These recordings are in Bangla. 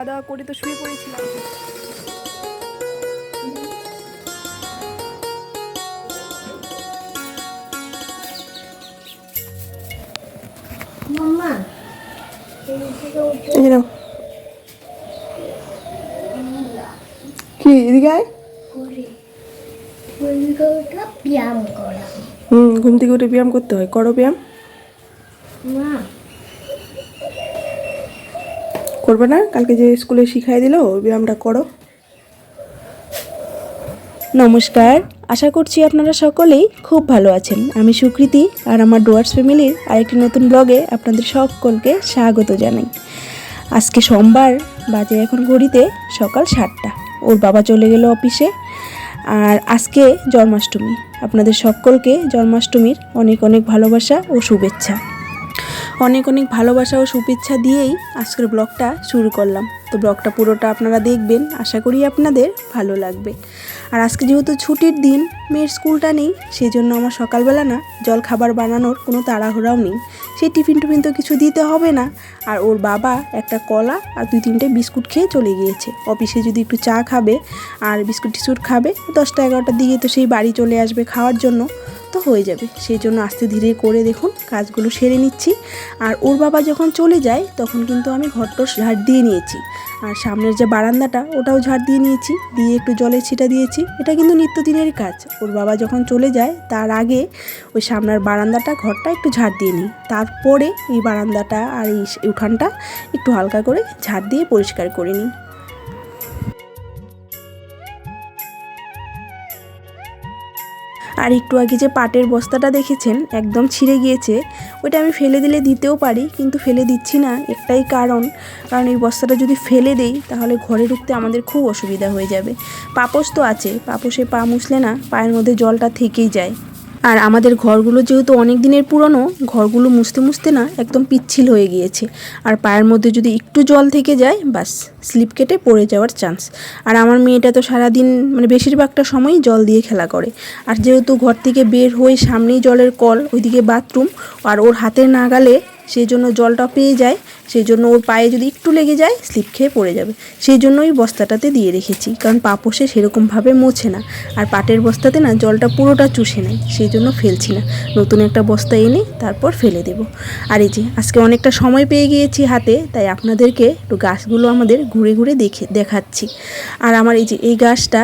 খাওয়া দাওয়া করে তো শুয়ে পড়েছিলাম। কি এদিকে হুম ঘুম থেকে উঠে ব্যায়াম করতে হয়। করো ব্যায়াম। মা করবে না। কালকে যে স্কুলে শিখাই দিল ওই ব্যায়ামটা করো। নমস্কার। আশা করছি আপনারা সকলেই খুব ভালো আছেন। আমি সুকৃতি আর আমার ডুয়ার্স ফ্যামিলির আরেকটি নতুন ব্লগে আপনাদের সকলকে স্বাগত জানাই। আজকে সোমবার, বাজে এখন ঘড়িতে সকাল সাতটা। ওর বাবা চলে গেল অফিসে। আর আজকে জন্মাষ্টমী। আপনাদের সকলকে জন্মাষ্টমীর অনেক অনেক ভালোবাসা ও শুভেচ্ছা। অনেক অনেক ভালোবাসা ও শুভেচ্ছা দিয়েই আজকের ব্লগটা শুরু করলাম। তো ব্লগটা পুরোটা আপনারা দেখবেন, আশা করি আপনাদের ভালো লাগবে। আর আজকে যেহেতু ছুটির দিন, মেয়ের স্কুলটা নেই সেই জন্য আমার সকালবেলা না জল খাবার বানানোর কোনো তাড়াহুড়াও নেই। সেই টিফিন টিফিন তো কিছু দিতে হবে না। আর ওর বাবা একটা কলা আর দুই তিনটে বিস্কুট খেয়ে চলে গিয়েছে। অফিসে যদি একটু চা খাবে আর বিস্কুট টিস্কুট খাবে, দশটা এগারোটার দিকে তো সেই বাড়ি চলে আসবে খাওয়ার জন্য। তো হয়ে যাবে। সেই জন্য আস্তে ধীরে করে দেখুন, কাজগুলো সেরে নিচ্ছি। আর ওর বাবা যখন চলে যায়, তখন কিন্তু আমি ঘরটা ঝাড় দিয়ে নিয়েছি। আর সামনের যে বারান্দাটা, ওটাও ঝাড় দিয়ে নিয়েছি। দিয়ে একটু জলের ছিটা দিয়েছি। এটা কিন্তু নিত্যদিনের কাজ। ওর বাবা যখন চলে যায়, তার আগে ওই সামনের বারান্দাটা, ঘরটা একটু ঝাড় দিয়ে নিই। তারপরে এই বারান্দাটা আর এই উঠানটা একটু হালকা করে ঝাড় দিয়ে পরিষ্কার করে নিই। আর একটু আগে যে পাটের বস্তাটা দেখেছেন, একদম ছিঁড়ে গিয়েছে। ওটা আমি ফেলে দিলে দিতেও পারি, কিন্তু ফেলে দিচ্ছি না, একটাই কারণ। কারণ এই বস্তাটা যদি ফেলে দেই, তাহলে ঘরে ঢুকতে আমাদের খুব অসুবিধা হয়ে যাবে। পাপোস তো আছে পাপোসে পা মুছলে না, পায়ের মধ্যে জলটা থেকেই যায়। আর আমাদের ঘরগুলো যেহেতু অনেক দিনের পুরনো, ঘরগুলো মুছতে মুছতে না একদম পিচ্ছিল হয়ে গিয়েছে। আর পায়ের মধ্যে যদি একটু জল থেকে যায় বাস স্লিপ কেটে পড়ে যাওয়ার চান্স। আর আমার মেয়েটা তো সারাদিন মানে বেশিরভাগটা সময়ই জল দিয়ে খেলা করে। আর যেহেতু ঘর থেকে বের হয়ে সামনেই জলের কল, ওইদিকে বাথরুম, আর ওর হাতের নাগালে সেই জন্য জলটা পেয়ে যায়, সেই জন্য ওর পায়ে যদি একটু লেগে যায়, স্লিপ খেয়ে পড়ে যাবে। সেই জন্যই বস্তাটাতে দিয়ে রেখেছি, কারণ পাপোশে সেরকমভাবে মোছে না। আর পাটের বস্তাতে না জলটা পুরোটা চুষে নেয়, সেই জন্য ফেলছি না। নতুন একটা বস্তা এনে তারপর ফেলে দেব। আর এই যে, আজকে অনেকটা সময় পেয়ে গিয়েছি হাতে, তাই আপনাদেরকে একটু গাছগুলো আমাদের ঘুরে ঘুরে দেখে, দেখাচ্ছি। আর আমার এই যে, এই গাছটা,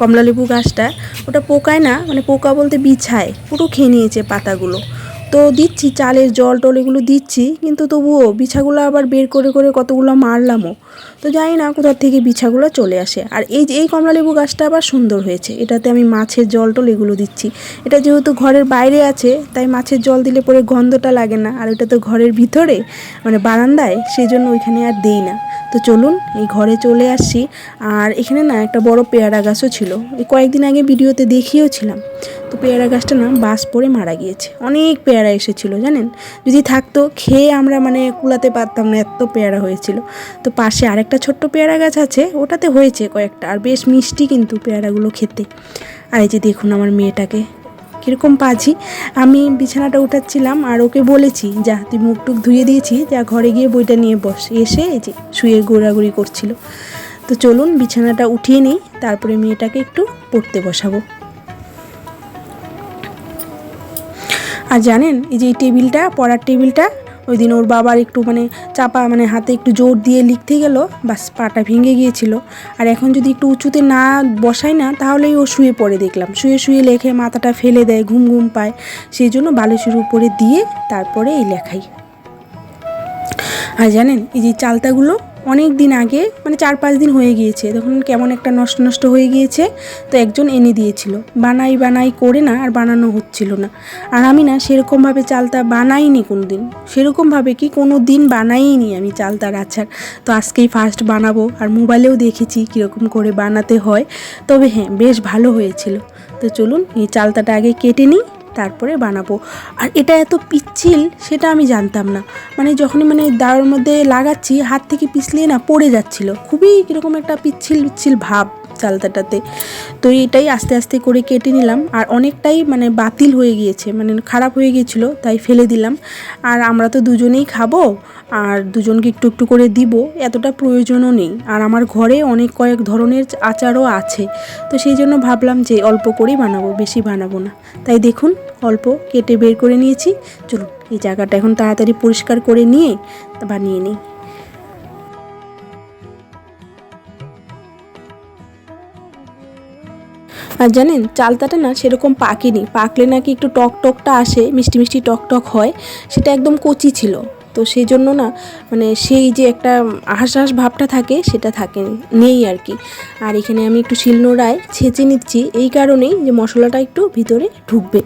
কমলালেবু গাছটা, ওটা পোকায় না মানে পোকা বলতে বিছায়, পুরো খেয়ে নিয়েছে পাতাগুলো। তো দিচ্ছি, চালের জল টল এগুলো দিচ্ছি, কিন্তু তবুও বিছাগুলো আবার বের করে করে কতগুলো মারলামও। তো জানি না কোথার থেকে বিছাগুলো চলে আসে। আর এই যে, এই কমলালেবু গাছটা আবার সুন্দর হয়েছে। এটাতে আমি মাছের জল টল এগুলো দিচ্ছি। এটা যেহেতু ঘরের বাইরে আছে, তাই মাছের জল দিলে পরে গন্ধটা লাগে না। আর ওটা তো ঘরের ভিতরে মানে বারান্দায় সেই জন্য ওইখানে আর দেই না। তো চলুন এই ঘরে চলে আসছি আর এখানে না একটা বড় পেয়ারা গাছও ছিল। এই কয়েকদিন আগে ভিডিওতে দেখিয়েওছিলাম। তো পেয়ারা গাছটা না বাস পড়ে মারা গিয়েছে। অনেক পেয়ারা এসেছিল, জানেন? যদি থাকতো, খেয়ে আমরা মানে কুলাতে পারতাম না, এত পেয়ারা হয়েছিল। তো পাশে আরেকটা ছোট্ট পেয়ারা গাছ আছে, ওটাতে হয়েছে কয়েকটা। আর বেশ মিষ্টি কিন্তু পেয়ারাগুলো খেতে। আর এই যে দেখুন আমার মেয়েটাকে। কীরকম পাজি? আমি বিছানাটা উঠাচ্ছিলাম আর ওকে বলেছি, যা, তুই মুখ টুক ধুয়ে দিয়েছি, যা, ঘরে গিয়ে বইটা নিয়ে বস। এসে এই যে শুয়ে ঘোরাঘুরি করছিল। তো চলুন বিছানাটা উঠিয়ে নিই, তারপরে মেয়েটাকে একটু পড়তে বসাবো। আর জানেন, এই যে টেবিলটা, পড়ার টেবিলটা ওই দিন ওর বাবার একটু মানে চাপা মানে হাতে একটু জোর দিয়ে লিখতে গেল, বাস পাটা ভেঙে গিয়েছিল। আর এখন যদি একটু উঁচুতে না বসাই না, তাহলেই ও শুয়ে পড়ে দেখলাম। শুয়ে শুয়ে লেখে, মাথাটা ফেলে দেয়, ঘুম ঘুম পায়। সেই জন্য বালিশের উপরে দিয়ে তারপরে এই লেখাই। আর জানেন, এই যে চালতাগুলো অনেক দিন আগে মানে চার পাঁচ দিন হয়ে গিয়েছে তখন কেমন একটা নষ্ট নষ্ট হয়ে গিয়েছে। তো একজন এনে দিয়েছিল, বানাই বানাই করে না আর বানানো হচ্ছিল না। আর আমি না সেরকমভাবে চালতা বানাইনি কোনো দিন সেরকমভাবে কি কোনো দিন বানাইনি আমি চালতার আচার। তো আজকেই ফার্স্ট বানাবো, আর মোবাইলেও দেখেছি কীরকম করে বানাতে হয়। তবে হ্যাঁ বেশ ভালো হয়েছিল। তো চলুন এই চালতাটা আগে কেটে নিই। তারপরে বানাবো। আর এটা এত পিচ্ছিল সেটা আমি জানতাম না। মানে যখনই মানে দাঁড়ের মধ্যে লাগাচ্ছি, হাত থেকে পিছলিয়ে না পড়ে যাচ্ছিল। খুবই কীরকম একটা পিচ্ছিল পিচ্ছিল ভাব চালতাটাতে। তো এটাই আস্তে আস্তে করে কেটে নিলাম। আর অনেকটাই মানে বাতিল হয়ে গিয়েছে। মানে খারাপ হয়ে গিয়েছিল, তাই ফেলে দিলাম। আর আমরা তো দুজনেই খাব। আর দুজনকে একটু একটু করে দিব, এতটা প্রয়োজনও নেই। আর আমার ঘরে অনেক কয়েক ধরনের আচারও আছে, তো সেই জন্য ভাবলাম যে অল্প করেই বানাবো, বেশি বানাবো না। তাই দেখুন, অল্প কেটে বের করে নিয়েছি। চলুন, এই জায়গাটা এখন তাড়াতাড়ি পরিষ্কার করে নিয়ে বানিয়ে নিই। আর জানেন, চালতাটা না সেরকম পাকেনি। পাকলে নাকি একটু টক টকটা আসে, মিষ্টি মিষ্টি টক টক হয়, সেটা একদম কচি ছিল। তো সেই জন্য না মানে সেই যে একটা আহাস ভাবটা থাকে, সেটা থাকে নেই আর কি। আর এখানে আমি একটু শিলনোড়ায় ছেঁচে নিচ্ছি, এই কারণেই যে মশলাটা একটু ভিতরে ঢুকবে।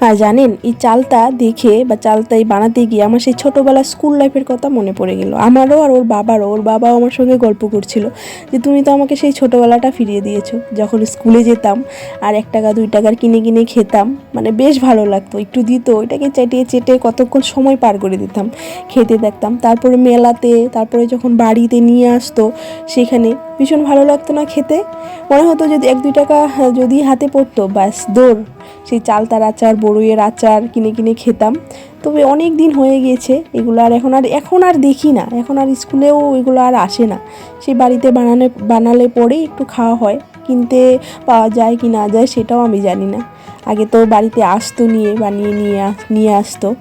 আর জানেন, এই চালটা দেখে বা চালটা এই বানাতে গিয়ে আমার সেই ছোটোবেলার স্কুল লাইফের কথা মনে পড়ে গেল। আমারও আর ওর বাবারও, ওর বাবাও আমার সঙ্গে গল্প করছিল যে, তুমি তো আমাকে সেই ছোটোবেলাটা ফিরিয়ে দিয়েছ। যখন স্কুলে যেতাম আর এক টাকা, দুই টাকার কিনে কিনে খেতাম মানে বেশ ভালো লাগতো। একটু দিত, ওইটাকে চেটিয়ে চেটে কতক্ষণ সময় পার করে দিতাম। খেতে দেখতাম, তারপরে মেলাতে, তারপরে যখন বাড়িতে নিয়ে আসতো, সেখানে ভীষণ ভালো লাগতো না খেতে। মনে হতো যদি এক, দুই টাকা যদি হাতে পড়তো, ব্যাস, দৌড়। সেই চালতার আচার, বড়ইয়ের আচার কিনে কিনে খেতাম। তবে অনেক দিন হয়ে গিয়েছে, এগুলো আর এখন আর এখন আর দেখি না। এখন আর স্কুলেও এগুলো আর আসে না। সেই বাড়িতে বানালে বানালে পরেই একটু খাওয়া হয়। কিনতে পাওয়া যায় কি না যায় সেটাও আমি জানি না। আগে তো বাড়িতে আসতো নিয়ে, বানিয়ে নিয়ে নিয়ে আসতো।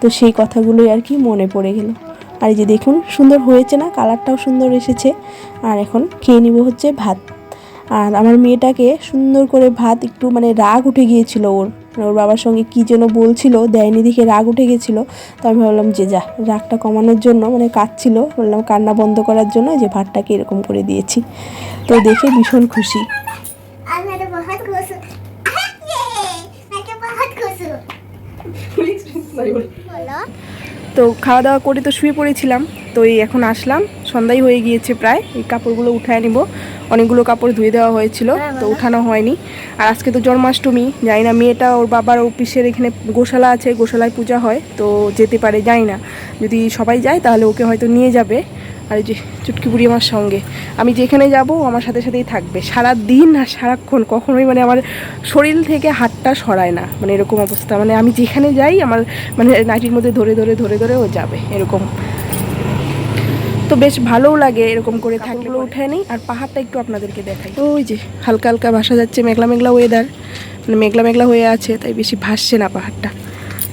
তো সেই কথাগুলোই আর কি মনে পড়ে গেল। আর এই যে দেখুন, সুন্দর হয়েছে না? কালারটাও সুন্দর এসেছে। আর এখন খেয়ে নিব হচ্ছে ভাত। আর আমার মেয়েটাকে সুন্দর করে ভাত একটু মানে রাগ উঠে গিয়েছিল ওর। মানে ওর বাবার সঙ্গে কী যেন বলছিল, দেয়নি দেখে রাগ উঠে গেছিল তো আমি ভাবলাম যে যা, রাগটা কমানোর জন্য মানে কাঁদছিল। বললাম কান্না বন্ধ করার জন্য যে ভাতটাকে এরকম করে দিয়েছি। তো দেখে ভীষণ খুশি। তো খাওয়া দাওয়া করে তো শুয়ে পড়েছিলাম। তো এই এখন আসলাম। সন্ধ্যাই হয়ে গিয়েছে প্রায়। এই কাপড়গুলো উঠায় নিব। অনেকগুলো কাপড় ধুয়ে দেওয়া হয়েছিল তো উঠানো হয়নি। আর আজকে তো জন্মাষ্টমী জানি না মেয়েটা ওর বাবার অফিসের এখানে গোশালা আছে গোশালায় পূজা হয় তো যেতে পারে যাই না। যদি সবাই যায় তাহলে ওকে হয়তো নিয়ে যাবে। আর যে চুটকি বুড়ি আমার সঙ্গে আমি যেখানে যাব আমার সাথে সাথেই থাকবে। সারা দিন আর সারাক্ষণ কখনোই মানে আমার শরীর থেকে হাতটা সরায় না মানে এরকম অবস্থা। মানে আমি যেখানে যাই আমার মানে নাইটির মধ্যে ধরে ধরে ধরে ধরে ও যাবে এরকম। তো বেশ ভালোও লাগে এরকম করে থাকলে উঠে নেই। আর পাহাড়টা একটু আপনাদেরকে দেখাই। তো ওই যে হালকা হালকা ভাসা যাচ্ছে, মেঘলা মেঘলা ওয়েদার মানে মেঘলা মেঘলা হয়ে আছে, তাই বেশি ভাসছে না পাহাড়টা।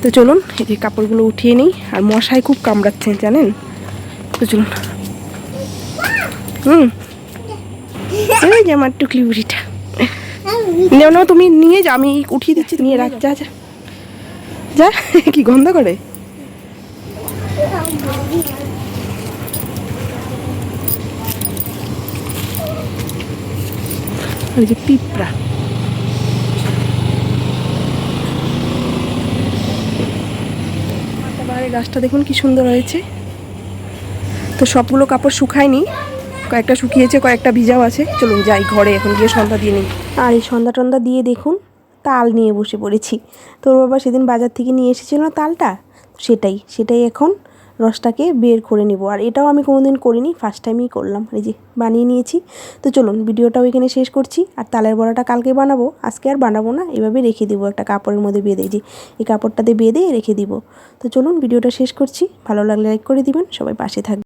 তো চলুন, এই যে কাপড়গুলো উঠিয়ে নিই, আর মশাই খুব কামড়াচ্ছে, জানেন? তো চলুন। হুম। ওই যে আমার টুকলি বুড়িটা। নাও নাও, তুমি নিয়ে যা আমি উঠিয়ে দিচ্ছি নিয়ে রাখ, যা যা। যা, কি গন্ধ করে? ওই যে পিঁপড়া। বাড়ির গাছটা দেখুন কি সুন্দর হয়েছে। তো সবগুলো কাপড় শুকায়নি, কয়েকটা শুকিয়েছে, কয়েকটা ভিজাও আছে। চলুন যাই ঘরে, এখন গিয়ে সন্ধ্যা দিয়ে নিই। আর এই সন্ধ্যা টন্ধ্যা দিয়ে দেখুন, তাল নিয়ে বসে পড়েছি। তোর বাবা সেদিন বাজার থেকে নিয়ে এসেছিল তালটা? সেটাই সেটাই এখন রসটাকে বের করে নেব। আর এটাও আমি কোনোদিন করিনি ফার্স্ট টাইমই করলাম। এই যে বানিয়ে নিয়েছি। তো চলুন, ভিডিওটাও এখানে শেষ করছি। আর তালের বড়াটা কালকে বানাবো, আজকে আর বানাবো না, এভাবে রেখে দিব একটা কাপড়ের মধ্যে বেঁধে। যে এই কাপড়টাতে বেঁধে রেখে দিব। তো চলুন, ভিডিওটা শেষ করছি। ভালো লাগলে লাইক করে দিবেন, সবাই পাশে থাকবে